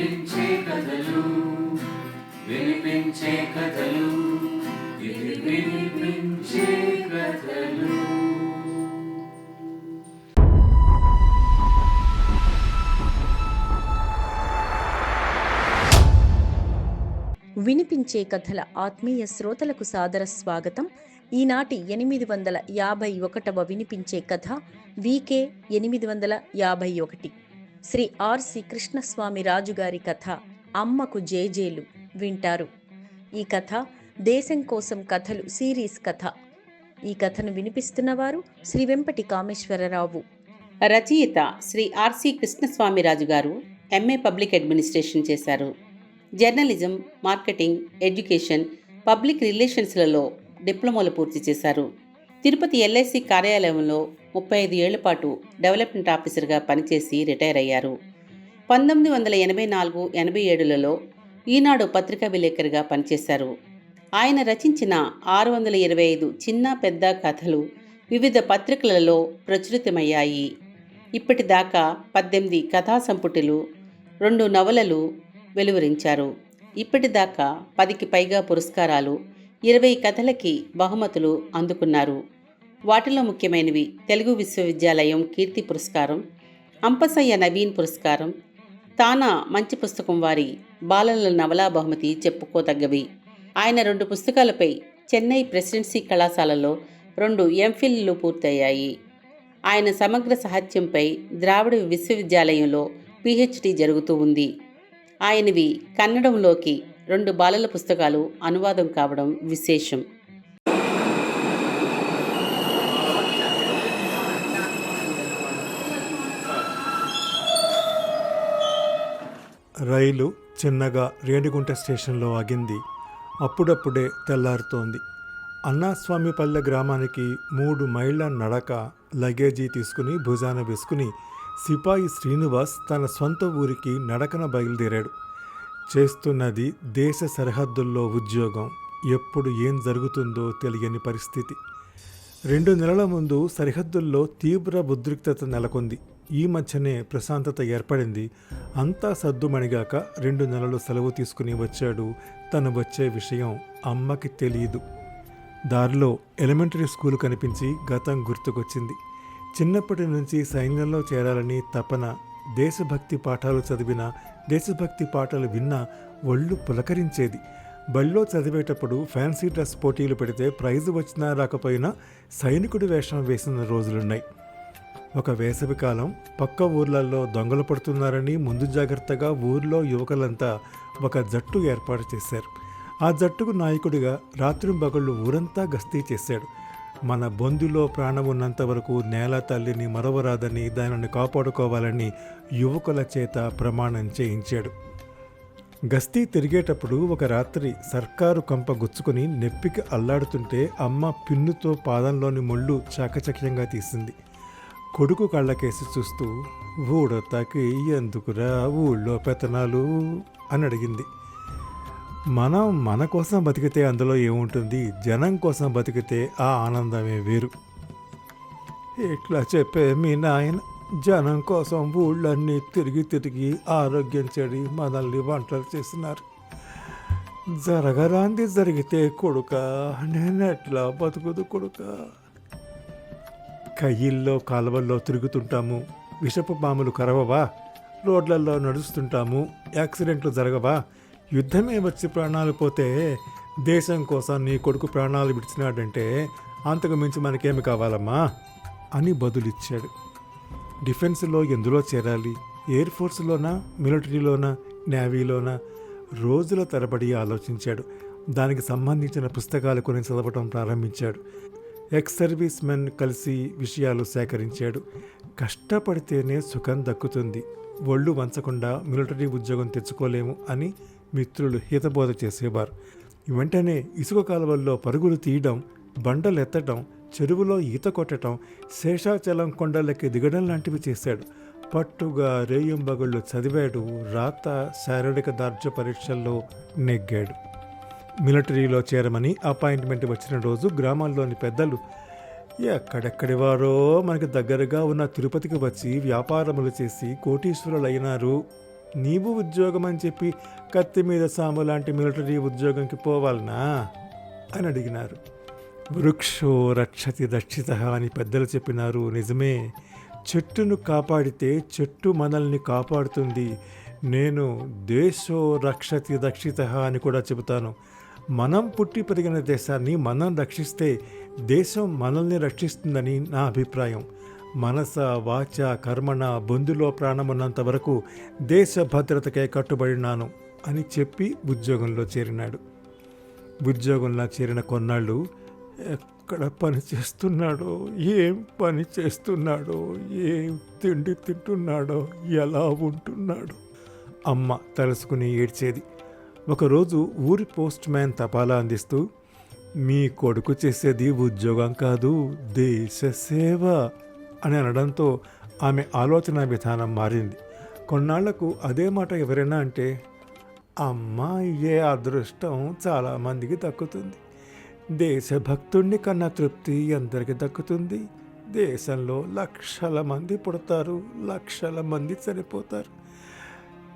వినిపించే కథలు వినిపించే కథలు ఇది వినిపించే కథలు. వినిపించే కథల ఆత్మీయ శ్రోతలకు సాదర స్వాగతం. ఈనాటి ఎనిమిది వందల యాభై ఒకటవ వినిపించే కథ వికే ఎనిమిది వందల యాభై ఒకటి. శ్రీ ఆర్సి కృష్ణస్వామి రాజుగారి కథ అమ్మకు జేజేలు వింటారు. ఈ కథ దేశం కోసం కథలు సిరీస్ కథ. ఈ కథను వినిపిస్తున్నవారు శ్రీ వెంపటి కామేశ్వరరావు. రచయిత శ్రీ ఆర్సి కృష్ణస్వామి గారు ఎంఏ పబ్లిక్ అడ్మినిస్ట్రేషన్ చేశారు. జర్నలిజం మార్కెటింగ్ ఎడ్యుకేషన్ పబ్లిక్ రిలేషన్స్లలో డిప్లొమాలు పూర్తి చేశారు. తిరుపతి ఎల్ఐసి కార్యాలయంలో ముప్పై ఐదు ఏళ్ళ పాటు డెవలప్మెంట్ ఆఫీసర్గా పనిచేసి రిటైర్ అయ్యారు. పంతొమ్మిది వందల ఎనభై నాలుగు ఎనభై ఏడులలో ఈనాడు పత్రికా విలేకరిగా పనిచేశారు. ఆయన రచించిన ఆరు వందల ఇరవై ఐదు చిన్న పెద్ద కథలు వివిధ పత్రికలలో ప్రచురితమయ్యాయి. ఇప్పటిదాకా పద్దెనిమిది కథా సంపుటిలు రెండు నవలలు వెలువరించారు. ఇప్పటిదాకా పదికి పైగా పురస్కారాలు ఇరవై కథలకి బహుమతులు అందుకున్నారు. వాటిలో ముఖ్యమైనవి తెలుగు విశ్వవిద్యాలయం కీర్తి పురస్కారం అంపసయ్య నవీన్ పురస్కారం తానా మంచి పుస్తకం వారి బాలల నవలా బహుమతి చెప్పుకోదగ్గవి. ఆయన రెండు పుస్తకాలపై చెన్నై ప్రెసిడెన్సీ కళాశాలలో రెండు ఎంఫిల్లు పూర్తయ్యాయి. ఆయన సమగ్ర సాహిత్యంపై ద్రావిడ విశ్వవిద్యాలయంలో పిహెచ్డి జరుగుతూ ఉంది. ఆయనవి కన్నడంలోకి రెండు బాలల పుస్తకాలు అనువాదం కావడం విశేషం. రైలు చిన్నగా రేణిగుంట స్టేషన్లో ఆగింది. అప్పుడప్పుడే తెల్లారుతోంది. అన్నాస్వామిపల్లె గ్రామానికి మూడు మైళ్ళ నడక లగేజీ తీసుకుని భుజాన వేసుకుని సిపాయి శ్రీనివాస్ తన సొంత ఊరికి నడకన బయలుదేరాడు. చేస్తున్నది దేశ సరిహద్దుల్లో ఉద్యోగం. ఎప్పుడు ఏం జరుగుతుందో తెలియని పరిస్థితి. రెండు నెలల ముందు సరిహద్దుల్లో తీవ్ర ఉద్రిక్తత నెలకొంది. ఈ మధ్యనే ప్రశాంతత ఏర్పడింది. అంతా సద్దుమణిగాక రెండు నెలలు సెలవు తీసుకుని వచ్చాడు. తను వచ్చే విషయం అమ్మకి తెలియదు దారిలో ఎలిమెంటరీ స్కూల్ కనిపించి గతం గుర్తుకొచ్చింది. చిన్నప్పటి నుంచి సైన్యంలో చేరాలని తపన దేశభక్తి పాఠాలు చదివిన దేశభక్తి పాటలు విన్నా ఒళ్ళు పులకరించేది. బళ్ళో చదివేటప్పుడు ఫ్యాన్సీ డ్రెస్ పోటీలు పెడితే ప్రైజు వచ్చినా రాకపోయినా సైనికుడి వేషం వేసిన రోజులున్నాయి. ఒక వేసవికాలం పక్క ఊర్లలో దొంగలు పడుతున్నారని ముందు జాగ్రత్తగా ఊర్లో యువకులంతా ఒక జట్టు ఏర్పాటు చేశారు. ఆ జట్టుకు నాయకుడిగా రాత్రింబగళ్ళు ఊరంతా గస్తీ చేశాడు. మన బొందులో ప్రాణం ఉన్నంత వరకు నేల తల్లిని మరవరాదని దానిని కాపాడుకోవాలని యువకుల చేత ప్రమాణం చేయించాడు. గస్తీ తిరిగేటప్పుడు ఒక రాత్రి సర్కారు కంప గుచ్చుకుని నెప్పికి అల్లాడుతుంటే అమ్మ పిన్నుతో పాదంలోని ముళ్ళు చాకచక్యంగా తీసింది. కొడుకు కళ్ళకేసి చూస్తూ ఊడతాకి ఎందుకురా ఊళ్ళో పెతనాలు అని అడిగింది. మనం మన కోసం బతికితే అందులో ఏముంటుంది? జనం కోసం బతికితే ఆ ఆనందమే వేరు. ఇట్లా చెప్పే మీ నాయన జనం కోసం ఊళ్ళన్నీ తిరిగి తిరిగి ఆరోగ్యం చెడి మనల్ని వంటలు చేస్తున్నారు. జరగరాంది జరిగితే కొడుక నేనెట్లా బతుకుదు కొడుక? కయ్యిల్లో కాలువల్లో తిరుగుతుంటాము. విషపు పాములు కరవవా? రోడ్లలో నడుస్తుంటాము. యాక్సిడెంట్లు జరగవా? యుద్ధమే వచ్చి ప్రాణాలు పోతే దేశం కోసం నీ కొడుకు ప్రాణాలు విడిచినాడంటే అంతకు మించి మనకేమి కావాలమ్మా? అని బదులిచ్చాడు. డిఫెన్స్లో ఎందులో చేరాలి? ఎయిర్ ఫోర్స్లోనా? మిలిటరీలోనా? నేవీలోనా? రోజుల తరబడి ఆలోచించాడు. దానికి సంబంధించిన పుస్తకాలు కొని చదవటం ప్రారంభించాడు. ఎక్స్ సర్వీస్ మెన్ కలిసి విషయాలు సేకరించాడు. కష్టపడితేనే సుఖం దక్కుతుంది. ఒళ్ళు వంచకుండా మిలిటరీ ఉద్యోగం తెచ్చుకోలేము అని మిత్రులు హితబోధ చేసేవారు. వెంటనే ఇసుక కాలువల్లో పరుగులు తీయడం బండలు ఎత్తడం చెరువులో ఈత కొట్టడం శేషాచలం కొండలకి దిగడం లాంటివి చేశాడు. పట్టుగా రేయింబగళ్ళు చదివాడు రాత శారీరక దార్ఢ్య పరీక్షల్లో నెగ్గాడు. మిలిటరీలో చేరమని అపాయింట్మెంట్ వచ్చిన రోజు గ్రామాల్లోని పెద్దలు ఎక్కడెక్కడి వారో మనకి దగ్గరగా ఉన్న తిరుపతికి వచ్చి వ్యాపారములు చేసి కోటీశ్వరులైనారు. నీవు ఉద్యోగం అని చెప్పి కత్తి మీద సాము లాంటి మిలిటరీ ఉద్యోగంకి పోవాలనా? అని అడిగినారు. వృక్షో రక్షతి రక్షిత అని పెద్దలు చెప్పినారు. నిజమే చెట్టును కాపాడితే చెట్టు మనల్ని కాపాడుతుంది. నేను దేశో రక్షతి రక్షిత అని కూడా చెబుతాను. మనం పుట్టి పెరిగిన దేశాన్ని మనం రక్షిస్తే దేశం మనల్ని రక్షిస్తుందని నా అభిప్రాయం. మనస వాచ కర్మణ బొందులో ప్రాణమున్నంత వరకు దేశ భద్రతకే కట్టుబడినాను అని చెప్పి ఉద్యోగంలో చేరినాడు. ఉద్యోగంలో చేరిన కొన్నాళ్ళు ఎక్కడ పని చేస్తున్నాడో ఏం పని చేస్తున్నాడో ఏం తిండి తింటున్నాడో ఎలా ఉంటున్నాడో అమ్మ తలుసుకుని ఏడ్చేది. ఒకరోజు ఊరి పోస్ట్ మ్యాన్ తపాలా అందిస్తూ మీ కొడుకు చేసేది ఉద్యోగం కాదు దేశ సేవ. అని అనడంతో ఆమె ఆలోచన విధానం మారింది. కొన్నాళ్ళకు అదే మాట ఎవరైనా అంటే అమ్మ అదృష్టం చాలామందికి దక్కుతుంది. దేశభక్తుణ్ణి కన్నా తృప్తి ఎందరికి దక్కుతుంది. దేశంలో లక్షల మంది పుడతారు లక్షల మంది చనిపోతారు.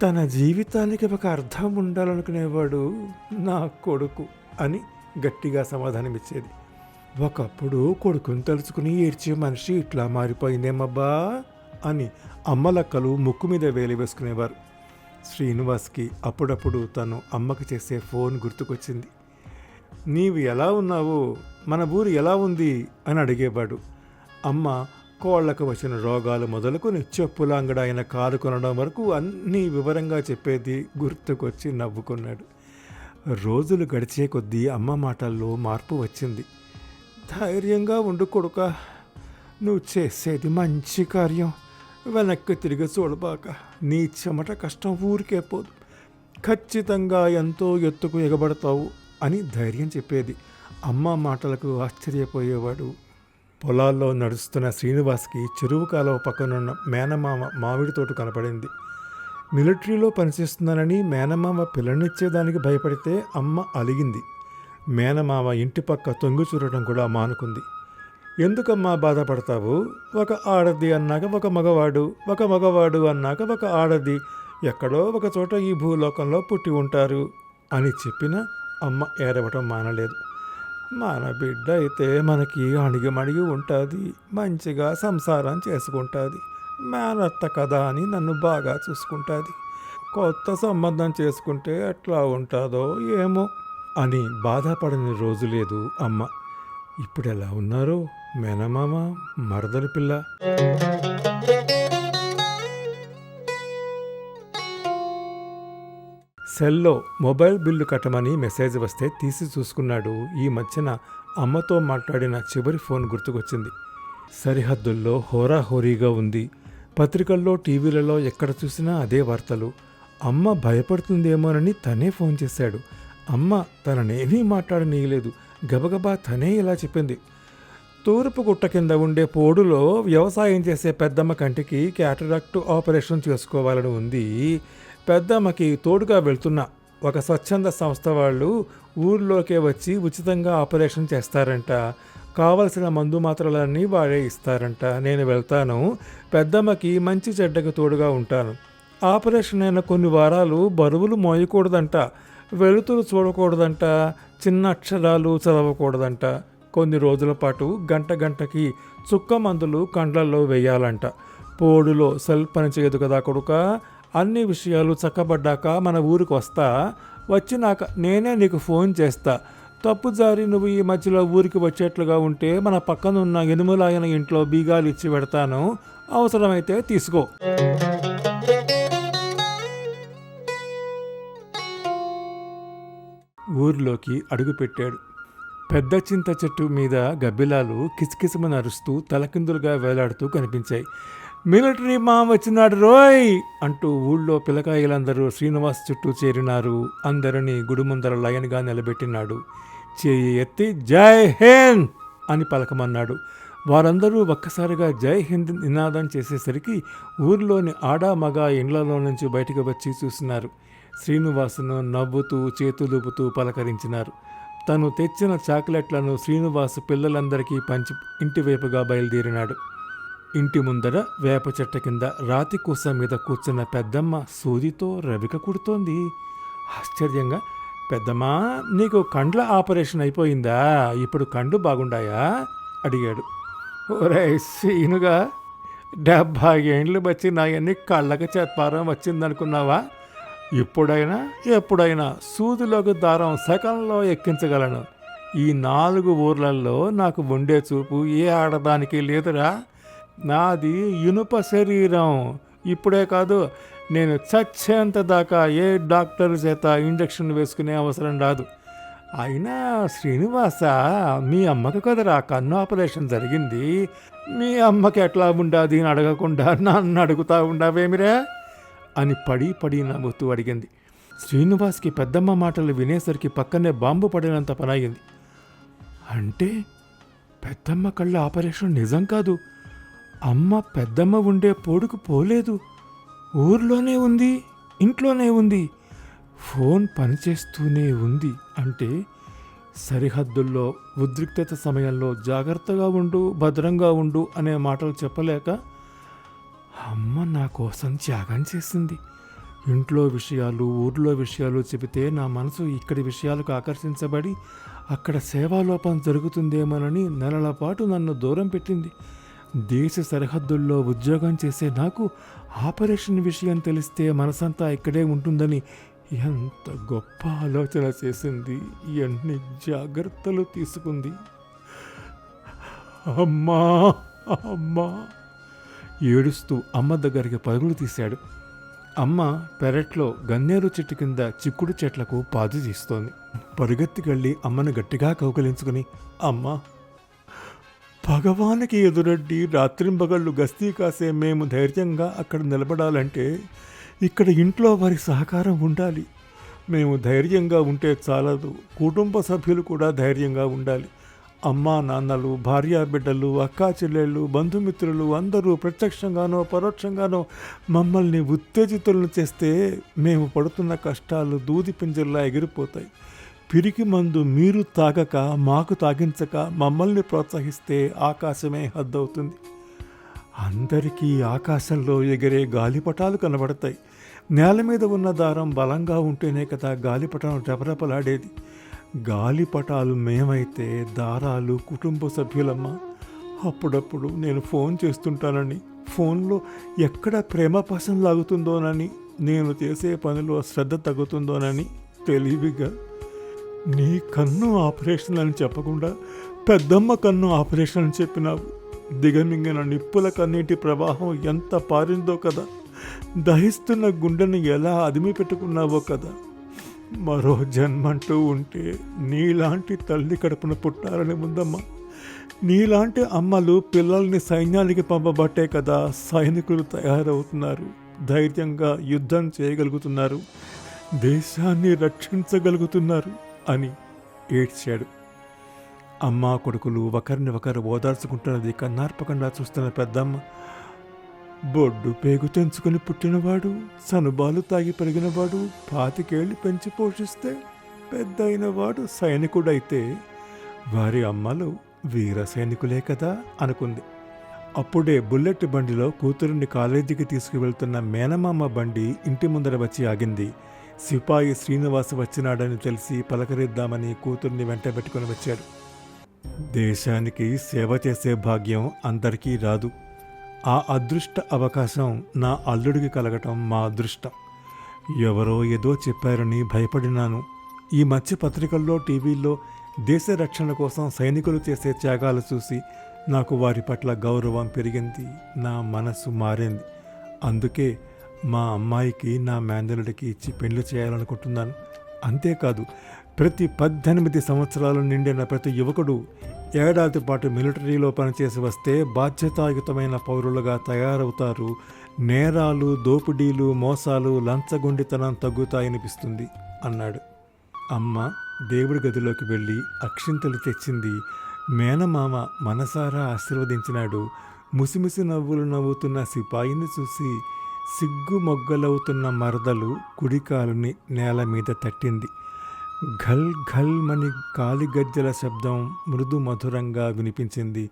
తన జీవితానికి ఒక అర్థం ఉండాలనుకునేవాడు నా కొడుకు అని గట్టిగా సమాధానమిచ్చేది. ఒకప్పుడు కొడుకుని తలుచుకుని ఏడ్చే మనిషి ఇట్లా మారిపోయిందేమబ్బా అని అమ్మలక్కలు ముక్కు మీద వేలి వేసుకునేవారు. శ్రీనివాస్కి అప్పుడప్పుడు తను అమ్మకి చేసే ఫోన్ గుర్తుకొచ్చింది. నీవు ఎలా ఉన్నావు? మన ఊరు ఎలా ఉంది? అని అడిగేవాడు. అమ్మ కోళ్ళకు వచ్చిన రోగాలు మొదలుకొని చెప్పుల అంగడ ఆయన కారు కొనడం వరకు అన్నీ వివరంగా చెప్పేది గుర్తుకొచ్చి నవ్వుకున్నాడు. రోజులు గడిచే కొద్దీ అమ్మ మాటల్లో మార్పు వచ్చింది. ధైర్యంగా ఉండు కొడుక నువ్వు చేసేది మంచి కార్యం వెనక్కి తిరిగి చూడబాక నీ చెమట కష్టం ఊరికే పోదు ఖచ్చితంగా ఎంతో ఎత్తుకు ఎగబడతావు అని ధైర్యం చెప్పేది అమ్మ మాటలకు ఆశ్చర్యపోయేవాడు పొలాల్లో నడుస్తున్న శ్రీనివాస్కి చెరువు కాలువ పక్కనున్న మేనమామ మామిడి తోట కనపడింది మిలిటరీలో పనిచేస్తున్నానని మేనమామ పిల్లనిచ్చేదానికి భయపడితే అమ్మ అలిగింది మేనమామ ఇంటి పక్క తొంగి చూడటం కూడా మానుకుంది. ఎందుకమ్మా బాధపడతావు? ఒక ఆడది అన్నాక ఒక మగవాడు ఒక మగవాడు అన్నాక ఒక ఆడది. ఎక్కడో ఒక చోట ఈ భూలోకంలో పుట్టి ఉంటారు అని చెప్పిన అమ్మ ఏడవటం మానలేదు. మన బిడ్డ అయితే మనకి అణిగిమణిగి ఉంటుంది మంచిగా సంసారం చేసుకుంటుంది మేనత్త కదా అని నన్ను బాగా చూసుకుంటుంది. కొత్త సంబంధం చేసుకుంటే ఎట్లా ఉంటుందో ఏమో. అని బాధపడని రోజు లేదు అమ్మ. ఇప్పుడు ఎలా ఉన్నారు? మేనమామ మరదల పిల్ల. సెల్లో మొబైల్ బిల్లు కట్టమని మెసేజ్ వస్తే తీసి చూసుకున్నాడు. ఈ మధ్యన అమ్మతో మాట్లాడిన చివరి ఫోన్ గుర్తుకొచ్చింది. సరిహద్దుల్లో హోరాహోరీగా ఉంది. పత్రికల్లో టీవీలలో ఎక్కడ చూసినా అదే వార్తలు. అమ్మ భయపడుతుందేమోనని తనే ఫోన్ చేశాడు. అమ్మ తననేమీ మాట్లాడనీయలేదు. గబగబా తనే ఇలా చెప్పింది. తూర్పు గుట్ట కింద ఉండే పోడులో వ్యవసాయం చేసే పెద్దమ్మ కంటికి క్యాటరాక్ట్ ఆపరేషన్ చేసుకోవాలని ఉంది. పెద్దమ్మకి తోడుగా వెళ్తున్న ఒక స్వచ్ఛంద సంస్థ వాళ్ళు ఊర్లోకే వచ్చి ఉచితంగా ఆపరేషన్ చేస్తారంట. కావలసిన మందు మాత్రలన్నీ వాడే ఇస్తారంట. నేను వెళ్తాను. పెద్దమ్మకి మంచి చెడ్డకు తోడుగా ఉంటాను. ఆపరేషన్ అయిన కొన్ని వారాలు బరువులు మోయకూడదంట. వెలుతురు చూడకూడదంట చిన్న అక్షరాలు చదవకూడదంట. కొన్ని రోజుల పాటు గంట గంటకి చుక్క మందులు కండ్లల్లో వేయాలంట. పోడులో సెల్ పని చేయదు కదా కొడుక అన్ని విషయాలు చక్కబడ్డాక మన ఊరికి వస్తా. వచ్చినాక నేనే నీకు ఫోన్ చేస్తా. తప్పు జారి నువ్వు ఈ మధ్యలో ఊరికి వచ్చేట్లుగా ఉంటే మన పక్కన ఉన్న ఎనుములాయన ఇంట్లో బీగాలు ఇచ్చి పెడతాను. అవసరమైతే తీసుకో. ఊర్లోకి అడుగుపెట్టాడు. పెద్ద చింత చెట్టు మీద గబ్బిలాలు కిచకిచమని అరుస్తూ తలకిందులుగా వేలాడుతూ కనిపించాయి. మిలిటరీ మా వచ్చినాడు రోయ్! అంటూ ఊళ్ళో పిల్లకాయలందరూ శ్రీనివాస్ చుట్టూ చేరినారు. అందరినీ గుడి ముందర లయన్గా నిలబెట్టినాడు. చేయి ఎత్తి జై హింద్ అని పలకమన్నాడు. వారందరూ ఒక్కసారిగా జై హింద్ నినాదం చేసేసరికి ఊర్లోని ఆడా మగ ఇండ్లలో నుంచి బయటకు వచ్చి చూసినారు. శ్రీనివాసును నవ్వుతూ చేతులుపుతూ పలకరించినారు. తను తెచ్చిన చాక్లెట్లను శ్రీనివాసు పిల్లలందరికీ పంచి ఇంటివైపుగా బయలుదేరినాడు. ఇంటి ముందర వేప చెట్ట కింద రాతి కూస మీద కూర్చున్న పెద్దమ్మ సూదితో రవిక కుడుతోంది. ఆశ్చర్యంగా పెద్దమ్మా నీకు కండ్ల ఆపరేషన్ అయిపోయిందా? ఇప్పుడు కండ్లు బాగుండాయా? అడిగాడు. ఒరే సీనుగా డెబ్భై ఏండ్లు వచ్చి నా ఎన్ని కళ్ళకి చేత్పారం వచ్చిందనుకున్నావా? ఇప్పుడైనా ఎప్పుడైనా సూదిలోకి దారం సెకండ్లో ఎక్కించగలను. ఈ నాలుగు ఊర్లలో నాకు ఉండే చూపు ఏ ఆడదానికి లేదురా. నాది ఇనుప శరీరం. ఇప్పుడే కాదు నేను చచ్చేంత దాకా ఏ డాక్టర్ చేత ఇంజక్షన్ వేసుకునే అవసరం రాదు. అయినా శ్రీనివాస మీ అమ్మకు కదరా కన్ను ఆపరేషన్ జరిగింది. మీ అమ్మకి ఎట్లా ఉండాది అని అడగకుండా నన్ను అడుగుతా ఉండావేమిరా? అని పడి పడి నవ్వుతూ అడిగింది. శ్రీనివాస్కి పెద్దమ్మ మాటలు వినేసరికి పక్కనే బాంబు పడినంత పనయింది. అంటే పెద్దమ్మ కళ్ళ ఆపరేషన్ నిజం కాదు. అమ్మ పెద్దమ్మ ఉండే పోడుకు పోలేదు. ఊర్లోనే ఉంది ఇంట్లోనే ఉంది. ఫోన్ పనిచేస్తూనే ఉంది అంటే సరిహద్దుల్లో ఉద్రిక్తత సమయంలో జాగ్రత్తగా ఉండు భద్రంగా ఉండు అనే మాటలు చెప్పలేక అమ్మ నా కోసం త్యాగం చేసింది. ఇంట్లో విషయాలు ఊర్లో విషయాలు చెబితే నా మనసు ఇక్కడి విషయాలకు ఆకర్షించబడి అక్కడ సేవాలోపం జరుగుతుందేమోనని నెలల పాటు నన్ను దూరం పెట్టింది. దేశ సరిహద్దుల్లో ఉద్యోగం చేసే నాకు ఆపరేషన్ విషయం తెలిస్తే మనసంతా ఇక్కడే ఉంటుందని ఎంత గొప్ప ఆలోచన చేసింది. ఎన్ని జాగ్రత్తలు తీసుకుంది. అమ్మా అమ్మా. ఏడుస్తూ అమ్మ దగ్గరికి పరుగులు తీశాడు. అమ్మ పెరట్లో గన్నేరు చెట్టు కింద చిక్కుడు చెట్లకు పాదు తీస్తోంది పరుగెత్తికెళ్ళి అమ్మను గట్టిగా కౌకలించుకుని అమ్మ భగవానికి ఎదురడ్డి రాత్రింబగళ్ళు గస్తీ కాసే మేము ధైర్యంగా అక్కడ నిలబడాలంటే ఇక్కడ ఇంట్లో వారి సహకారం ఉండాలి. మేము ధైర్యంగా ఉంటే చాలదు. కుటుంబ సభ్యులు కూడా ధైర్యంగా ఉండాలి. అమ్మా నాన్నలు భార్యా బిడ్డలు అక్కా చెల్లెళ్ళు బంధుమిత్రులు అందరూ ప్రత్యక్షంగానో పరోక్షంగానో మమ్మల్ని ఉత్తేజితులను చేస్తే మేము పడుతున్న కష్టాలు దూది పింజల్లా ఎగిరిపోతాయి. పిరికి మందు మీరు తాగక మాకు తాగించక మమ్మల్ని ప్రోత్సహిస్తే ఆకాశమే హద్దవుతుంది. అందరికీ ఆకాశంలో ఎగిరే గాలిపటాలు కనబడతాయి. నేల మీద ఉన్న దారం బలంగా ఉంటేనే కదా గాలిపటం రెపరెపలాడేది. గాలిపటాలు మేమైతే దారాలు కుటుంబ సభ్యులమ్మ. అప్పుడప్పుడు నేను ఫోన్ చేస్తుంటానని ఫోన్లో ఎక్కడ ప్రేమ పసం లాగుతుందోనని నేను చేసే పనిలో శ్రద్ధ తగ్గుతుందోనని తెలివిగా. నీ కన్ను ఆపరేషన్ అని చెప్పకుండా పెద్దమ్మ కన్ను ఆపరేషన్ అని చెప్పినావు. దిగమింగిన నిప్పుల కన్నీటి ప్రవాహం ఎంత పారిందో కదా. దహిస్తున్న గుండెను ఎలా అదిమి పెట్టుకున్నావో కదా. మరో జన్మంటూ ఉంటే నీలాంటి తల్లి కడుపున పుట్టాలని ఉందమ్మా. నీలాంటి అమ్మలు పిల్లల్ని సైన్యానికి పంపబట్టే కదా సైనికులు తయారవుతున్నారు. ధైర్యంగా యుద్ధం చేయగలుగుతున్నారు. దేశాన్ని రక్షించగలుగుతున్నారు అని ఏడ్చాడు. అమ్మ కొడుకులు ఒకరిని ఒకరు ఓదార్చుకుంటున్నది కన్నార్పకుండా చూస్తున్న పెద్దమ్మ. బొడ్డు పేగు తెంచుకుని పుట్టినవాడు సనుబాలు తాగి పెరిగినవాడు పాతికేళ్ళు పెంచి పోషిస్తే పెద్ద అయినవాడు సైనికుడైతే వారి అమ్మలు వీర సైనికులే కదా అనుకుంది. అప్పుడే బుల్లెట్ బండిలో కూతురుని కాలేజీకి తీసుకువెళ్తున్న మేనమామ బండి ఇంటి ముందర వచ్చి ఆగింది. సిపాయి శ్రీనివాస్ వచ్చినాడని తెలిసి పలకరిద్దామని కూతుర్ని వెంటబెట్టుకుని వచ్చాడు. దేశానికి సేవ చేసే భాగ్యం అందరికీ రాదు. ఆ అదృష్ట అవకాశం నా అల్లుడికి కలగటం మా అదృష్టం. ఎవరో ఏదో చెప్పారని భయపడినాను. ఈ మధ్య పత్రికల్లో టీవీల్లో దేశ రక్షణ కోసం సైనికులు చేసే త్యాగాలు చూసి నాకు వారి పట్ల గౌరవం పెరిగింది. నా మనసు మారింది. అందుకే మా అమ్మాయికి నా మేనల్లుడికి ఇచ్చి పెళ్ళి చేయాలనుకుంటున్నాను. అంతేకాదు ప్రతి పద్దెనిమిది సంవత్సరాలు నిండిన ప్రతి యువకుడు ఏడాది పాటు మిలిటరీలో పనిచేసి వస్తే బాధ్యతాయుతమైన పౌరులుగా తయారవుతారు. నేరాలు దోపిడీలు మోసాలు లంచగొండితనం తగ్గుతాయనిపిస్తుంది అన్నాడు. అమ్మ దేవుడి గదిలోకి వెళ్ళి అక్షింతలు తెచ్చింది. మేనమామ మనసారా ఆశీర్వదించినాడు. ముసిముసి నవ్వులు నవ్వుతున్న సిపాయిని చూసి సిగ్గు మొగ్గలవుతున్న మరదలు కుడికాలుని నేల మీద తట్టింది. ఘల్ ఘల్ మని కాలిగజ్జల శబ్దం మృదు మధురంగా వినిపించింది.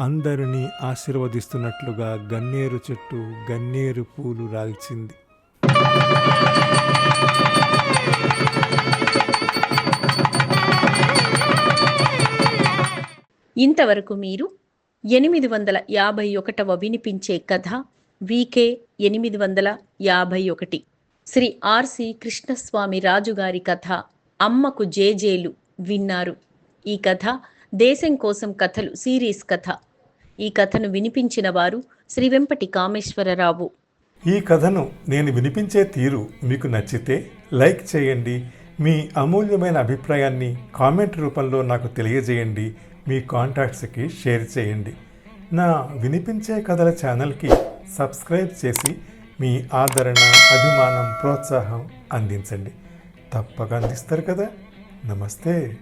అందరినీ ఆశీర్వదిస్తున్నట్లుగా గన్నేరు చెట్టు గన్నేరు పూలు రాల్చింది. ఇంతవరకు మీరు ఎనిమిది వందల యాభై ఒకటవ వినిపించే కథ వికే ఎనిమిది వందల యాభై ఒకటి. శ్రీ ఆర్సి కృష్ణస్వామి రాజుగారి కథ అమ్మకు జేజేలు విన్నారు. ఈ కథ దేశం కోసం కథలు సిరీస్ కథ. ఈ కథను వినిపించిన వారు శ్రీ వెంపటి కామేశ్వరరావు. ఈ కథను నేను వినిపించే తీరు మీకు నచ్చితే లైక్ చేయండి. మీ అమూల్యమైన అభిప్రాయాన్ని కామెంట్ రూపంలో నాకు తెలియజేయండి. మీ కాంటాక్ట్స్కి షేర్ చేయండి. నా వినిపించే కథల ఛానల్కి సబ్స్క్రైబ్ చేసి మీ ఆదరణ అభిమానం ప్రోత్సాహం అందించండి. తప్పక అందిస్తారు కదా. నమస్తే.